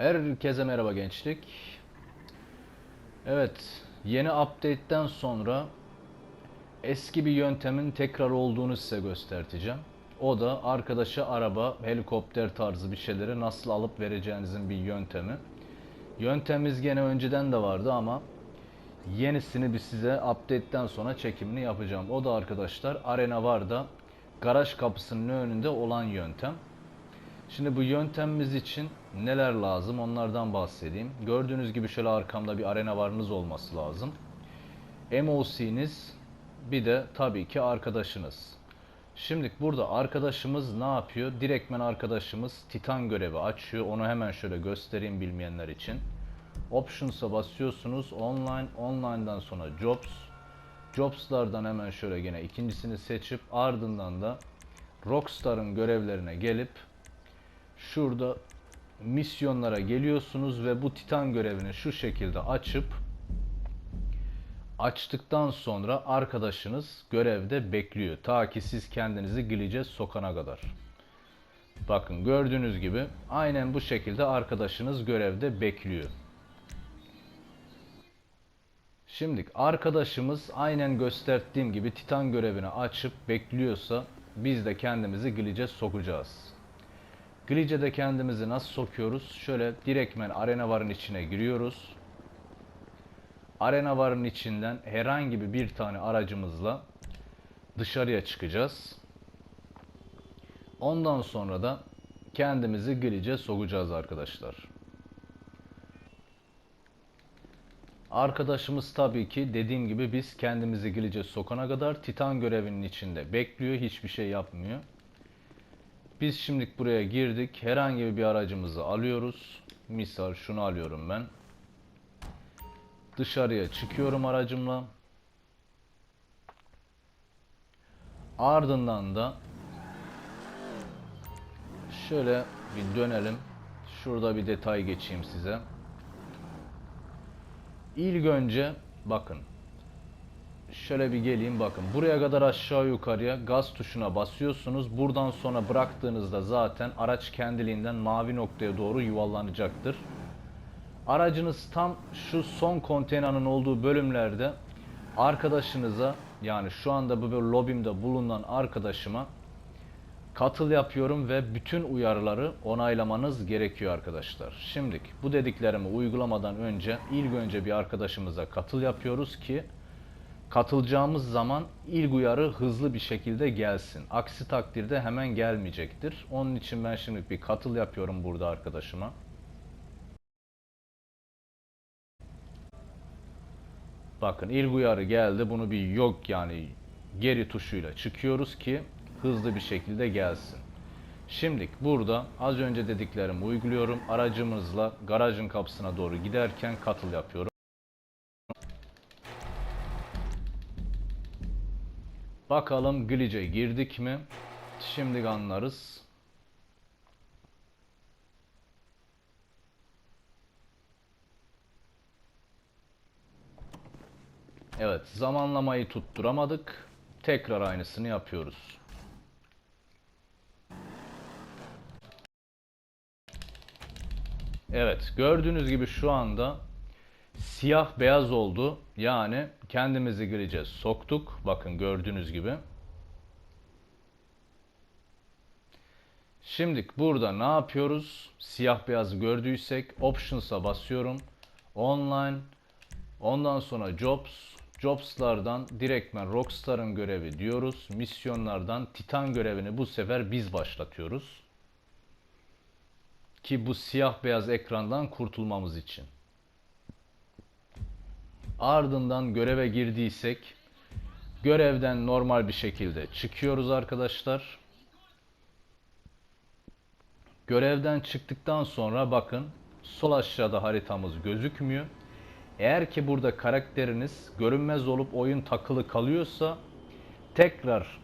Herkese merhaba gençlik. Evet, yeni update'ten sonra eski bir yöntemin tekrar olduğunu size göstereceğim. O da arkadaşa araba, helikopter tarzı bir şeyleri nasıl alıp vereceğinizin bir yöntemi. Yöntemimiz gene önceden de vardı ama yenisini bir size update'ten sonra çekimini yapacağım. O da arkadaşlar Arena Var'da garaj kapısının önünde olan yöntem. Şimdi bu yöntemimiz için neler lazım onlardan bahsedeyim. Gördüğünüz gibi şöyle arkamda bir arena varınız olması lazım. MOC'niz bir de tabii ki arkadaşınız. Şimdi burada arkadaşımız ne yapıyor? Direktmen arkadaşımız Titan görevi açıyor. Onu hemen şöyle göstereyim bilmeyenler için. Options'a basıyorsunuz. Online, online'dan sonra Jobs. Jobs'lardan hemen şöyle gene ikincisini seçip ardından da Rockstar'ın görevlerine gelip şurada misyonlara geliyorsunuz ve bu Titan görevini şu şekilde açıp açtıktan sonra arkadaşınız görevde bekliyor. Ta ki siz kendinizi glitch'e sokana kadar. Bakın gördüğünüz gibi aynen bu şekilde arkadaşınız görevde bekliyor. Şimdi arkadaşımız aynen gösterdiğim gibi Titan görevini açıp bekliyorsa biz de kendimizi glitch'e sokacağız. Glitch'e de kendimizi nasıl sokuyoruz? Şöyle direktmen arena varın içine giriyoruz. Arena varın içinden herhangi bir tane aracımızla dışarıya çıkacağız. Ondan sonra da kendimizi glitch'e sokacağız arkadaşlar. Arkadaşımız tabii ki dediğim gibi biz kendimizi glitch'e sokana kadar Titan görevinin içinde bekliyor. Hiçbir şey yapmıyor. Biz şimdi buraya girdik. Herhangi bir aracımızı alıyoruz. Misal şunu alıyorum ben. Dışarıya çıkıyorum aracımla. Ardından da şöyle bir dönelim. Şurada bir detay geçeyim size. İlk önce bakın şöyle bir geleyim bakın. Buraya kadar aşağı yukarıya gaz tuşuna basıyorsunuz. Buradan sonra bıraktığınızda zaten araç kendiliğinden mavi noktaya doğru yuvarlanacaktır. Aracınız tam şu son konteynerin olduğu bölümlerde arkadaşınıza yani şu anda bu bir lobimde bulunan arkadaşıma katıl yapıyorum ve bütün uyarıları onaylamanız gerekiyor arkadaşlar. Şimdi bu dediklerimi uygulamadan önce ilk önce bir arkadaşımıza katıl yapıyoruz ki katılacağımız zaman ilk uyarı hızlı bir şekilde gelsin. Aksi takdirde hemen gelmeyecektir. Onun için ben şimdi bir katıl yapıyorum burada arkadaşıma. Bakın ilk uyarı geldi. Bunu bir yok yani geri tuşuyla çıkıyoruz ki hızlı bir şekilde gelsin. Şimdi burada az önce dediklerimi uyguluyorum. Aracımızla garajın kapısına doğru giderken katıl yapıyorum. Bakalım glitch'e girdik mi? Şimdi anlarız. Evet, zamanlamayı tutturamadık. Tekrar aynısını yapıyoruz. Evet, gördüğünüz gibi şu anda siyah beyaz oldu. Yani kendimizi glitch'e soktuk. Bakın gördüğünüz gibi. Şimdi burada ne yapıyoruz? Siyah beyaz gördüysek Options'a basıyorum. Online. Ondan sonra Jobs. Jobs'lardan direktmen Rockstar'ın görevi diyoruz. Misyonlardan Titan görevini bu sefer biz başlatıyoruz. Ki bu siyah beyaz ekrandan kurtulmamız için. Ardından göreve girdiysek görevden normal bir şekilde çıkıyoruz arkadaşlar. Görevden çıktıktan sonra bakın sol aşağıda haritamız gözükmüyor. Eğer ki burada karakteriniz görünmez olup oyun takılı kalıyorsa tekrar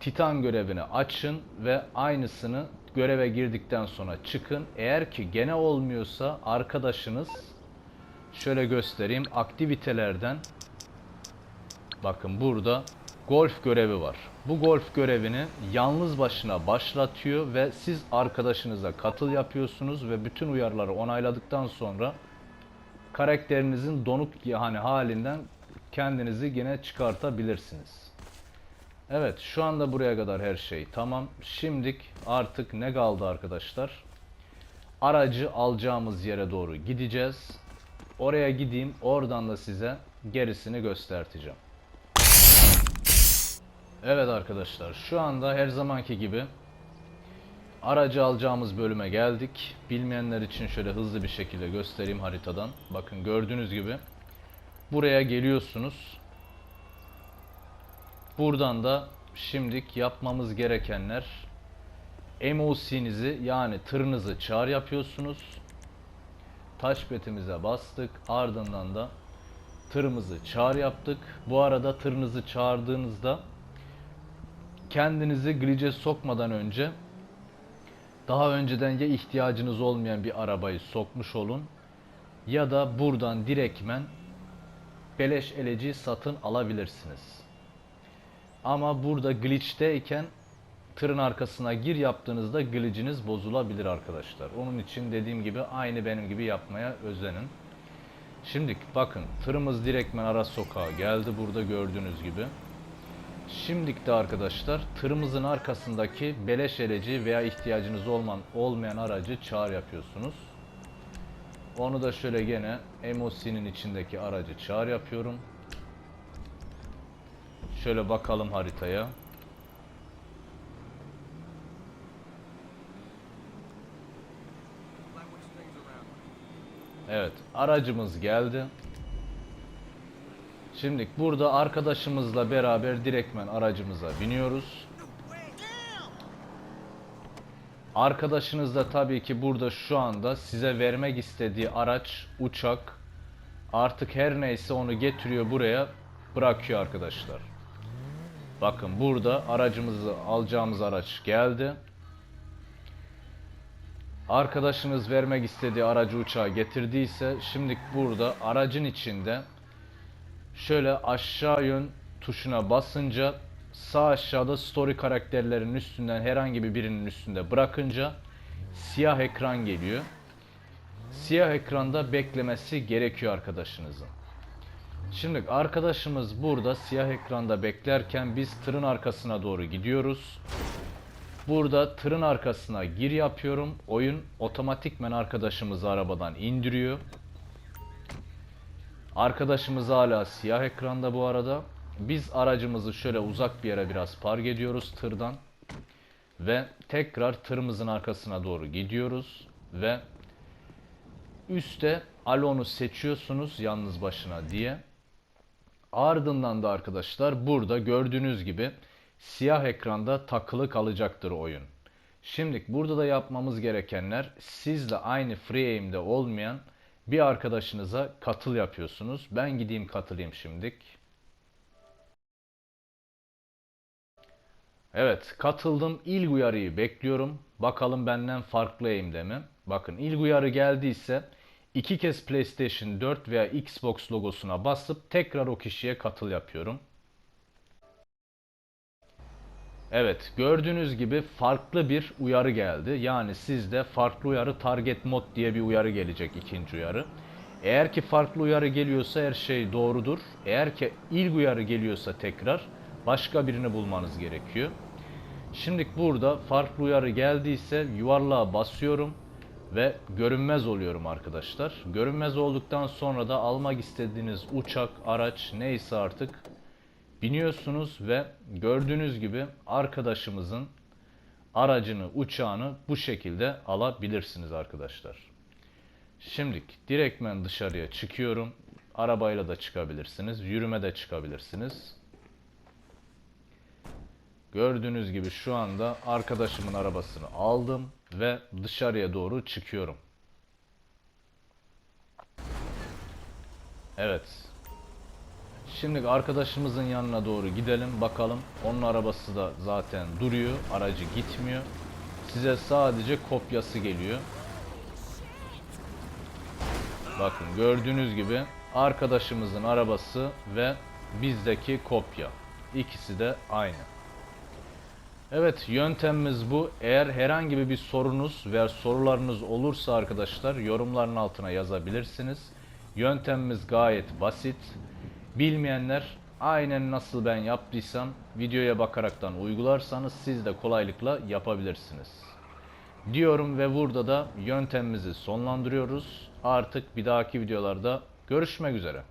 Titan görevini açın ve aynısını göreve girdikten sonra çıkın. Eğer ki gene olmuyorsa arkadaşınız şöyle göstereyim aktivitelerden bakın burada golf görevi var. Bu golf görevini yalnız başına başlatıyor ve siz arkadaşınıza katıl yapıyorsunuz ve bütün uyarıları onayladıktan sonra karakterinizin donuk yani halinden kendinizi yine çıkartabilirsiniz. Evet şu anda buraya kadar her şey tamam. Şimdik artık ne kaldı arkadaşlar? Aracı alacağımız yere doğru gideceğiz. Oraya gideyim oradan da size gerisini göstereceğim. Evet arkadaşlar şu anda her zamanki gibi aracı alacağımız bölüme geldik. Bilmeyenler için şöyle hızlı bir şekilde göstereyim haritadan. Bakın gördüğünüz gibi buraya geliyorsunuz. Buradan da şimdilik yapmamız gerekenler MOC'nizi yani tırınızı çağır yapıyorsunuz. Touchpad'imize bastık. Ardından da tırımızı çağır yaptık. Bu arada tırınızı çağırdığınızda kendinizi glitch'e sokmadan önce daha önceden ya ihtiyacınız olmayan bir arabayı sokmuş olun ya da buradan direktmen beleş eleci satın alabilirsiniz. Ama burada glitch'teyken tırın arkasına gir yaptığınızda glitch'iniz bozulabilir arkadaşlar. Onun için dediğim gibi aynı benim gibi yapmaya özenin. Şimdi bakın tırımız direktmen ara sokağa geldi burada gördüğünüz gibi. Şimdilik de arkadaşlar tırımızın arkasındaki beleş eleci veya ihtiyacınız olman, olmayan aracı çağır yapıyorsunuz. Onu da şöyle gene MOC'nin içindeki aracı çağır yapıyorum. Şöyle bakalım haritaya. Evet, aracımız geldi. Şimdi burada arkadaşımızla beraber direktmen aracımıza biniyoruz. Arkadaşınız da tabii ki burada şu anda size vermek istediği araç, uçak artık her neyse onu getiriyor buraya bırakıyor arkadaşlar. Bakın burada aracımızı alacağımız araç geldi. Arkadaşınız vermek istediği aracı uçağa getirdiyse şimdi burada aracın içinde şöyle aşağı yön tuşuna basınca sağ aşağıda story karakterlerinin üstünden herhangi bir birinin üstünde bırakınca siyah ekran geliyor. Siyah ekranda beklemesi gerekiyor arkadaşınızın. Şimdi arkadaşımız burada siyah ekranda beklerken biz tırın arkasına doğru gidiyoruz. Burada tırın arkasına gir yapıyorum. Oyun otomatikmen arkadaşımızı arabadan indiriyor. Arkadaşımız hala siyah ekranda bu arada. Biz aracımızı şöyle uzak bir yere biraz park ediyoruz tırdan. Ve tekrar tırımızın arkasına doğru gidiyoruz. Ve üstte Alon'u seçiyorsunuz yalnız başına diye. Ardından da arkadaşlar burada gördüğünüz gibi siyah ekranda takılı kalacaktır oyun. Şimdi burada da yapmamız gerekenler sizle aynı free aim'de olmayan bir arkadaşınıza katıl yapıyorsunuz. Ben gideyim katılayım şimdik. Evet katıldım. İlk uyarıyı bekliyorum. Bakalım benden farklı aim'de mi? Bakın ilk uyarı geldiyse iki kez PlayStation 4 veya Xbox logosuna basıp tekrar o kişiye katıl yapıyorum. Evet gördüğünüz gibi farklı bir uyarı geldi. Yani sizde farklı uyarı target mod diye bir uyarı gelecek ikinci uyarı. Eğer ki farklı uyarı geliyorsa her şey doğrudur. Eğer ki ilk uyarı geliyorsa tekrar başka birini bulmanız gerekiyor. Şimdi burada farklı uyarı geldiyse yuvarlığa basıyorum ve görünmez oluyorum arkadaşlar. Görünmez olduktan sonra da almak istediğiniz uçak, araç neyse artık biniyorsunuz ve gördüğünüz gibi arkadaşımızın aracını, uçağını bu şekilde alabilirsiniz arkadaşlar. Şimdi direktmen dışarıya çıkıyorum. Arabayla da çıkabilirsiniz, yürüme de çıkabilirsiniz. Gördüğünüz gibi şu anda arkadaşımın arabasını aldım ve dışarıya doğru çıkıyorum. Evet, Şimdi arkadaşımızın yanına doğru gidelim bakalım. Onun arabası da zaten duruyor. Aracı gitmiyor. Size sadece kopyası geliyor. Bakın gördüğünüz gibi arkadaşımızın arabası ve bizdeki kopya. İkisi de aynı. Evet yöntemimiz bu. Eğer herhangi bir sorunuz veya sorularınız olursa arkadaşlar yorumların altına yazabilirsiniz. Yöntemimiz gayet basit. Bilmeyenler aynen nasıl ben yaptıysam videoya bakaraktan uygularsanız siz de kolaylıkla yapabilirsiniz. Diyorum ve burada da yöntemimizi sonlandırıyoruz. Artık bir dahaki videolarda görüşmek üzere.